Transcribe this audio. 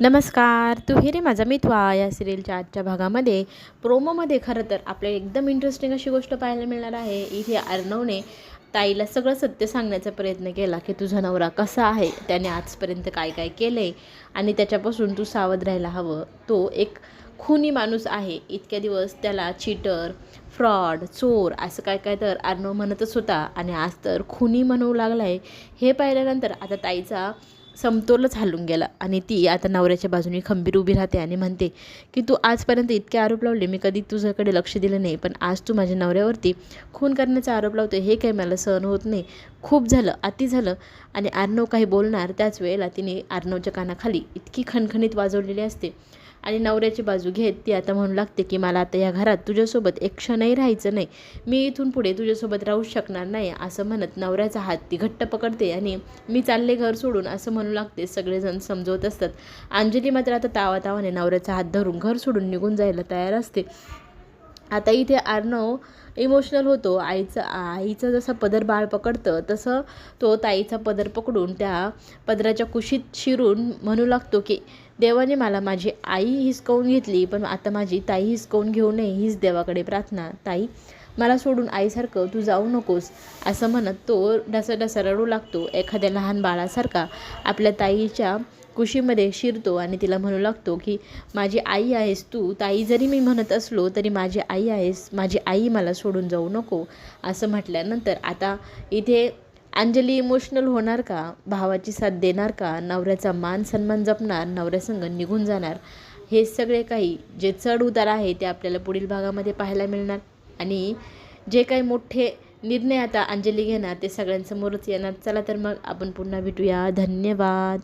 नमस्कार तू हे रे माझा मितवा या सिरियलच्या आजच्या भागामध्ये. प्रोमोमध्ये खरं तर आपल्याला एकदम इंटरेस्टिंग अशी गोष्ट पाहायला मिळणार आहे. इथे अर्णवने ताईला सगळं सत्य सांगण्याचा प्रयत्न केला की तुझा नवरा कसा आहे? त्याने आजपर्यंत काय काय केलं आहे आणि त्याच्यापासून तू सावध राहायला हवं. तो एक खुनी माणूस आहे. इतक्या दिवस त्याला चीटर फ्रॉड चोर असं काय काय तर अर्णव म्हणतच होता. आणि आज तर खुनी म्हणू लागला आहे हे पाहिल्यानंतर आता ताईचा समतोलच हलून गेला. आणि ती आता नवऱ्याच्या बाजूने खंबीर उभी राहते आणि म्हणते की तू आजपर्यंत इतके आरोप लावले मी कधी तुझ्याकडे लक्ष दिलं नाही. पण आज तू माझ्या नवऱ्यावरती खून करण्याचा आरोप लावतो हे काही मला सहन होत नाही. खूप झालं अति झालं. आणि आर्णव काही बोलणार त्याच वेळेला तिने आर्णवच्या कानाखाली इतकी खणखणीत वाजवलेली असते. आणि नवऱ्याची बाजू घेत ती आता म्हणू लागते की मला आता या घरात तुझ्यासोबत एक क्षणही राहायचं नाही. मी इथून पुढे तुझ्यासोबत राहू शकणार नाही असं म्हणत नवऱ्याचा हात ती घट्ट पकडते आणि मी चालले घर सोडून असं म्हणू लागते. सगळेजण समजवत असतात. अंजली मात्र आता तावा तावाने नवऱ्याचा हात धरून घर सोडून निघून जायला तयार असते. आता इथे अर्णव इमोशनल होतो. आईचं आईचं जसं पदर बाळ पकडतं तसं तो ताईचा पदर पकडून त्या पदराच्या कुशीत शिरून म्हणू लागतो की देवाने मला माझी आई हिसकावून घेतली पण आता माझी ताई हिसकावून घेऊ नये हीच देवाकडे प्रार्थना. ताई मला सोडून आईसारखं तू जाऊ नकोस असं म्हणत तो डसा रडू लागतो. एखाद्या लहान बाळासारखा आपल्या ताईच्या कुशीमध्ये शिरतो आणि तिला म्हणू लागतो की माझी आई आहेस तू ताई जरी मी म्हणत असलो तरी माझी आई आहेस माझी आई मला सोडून जाऊ नको असं म्हटल्यानंतर आता इथे अंजली इमोशनल होणार का? भावाची साथ देणार का? नवऱ्याचा मान सन्मान जपणार? नवऱ्यासंग निघून जाणार? हे सगळे काही जे चढ उतार आहे ते आपल्याला पुढील भागामध्ये पाहायला मिळणार. आणि जे काही मोठे निर्णय आता अंजली घेणार ते सगळ्यांसमोरच येणार. चला तर मग आपण पुन्हा भेटूया. धन्यवाद.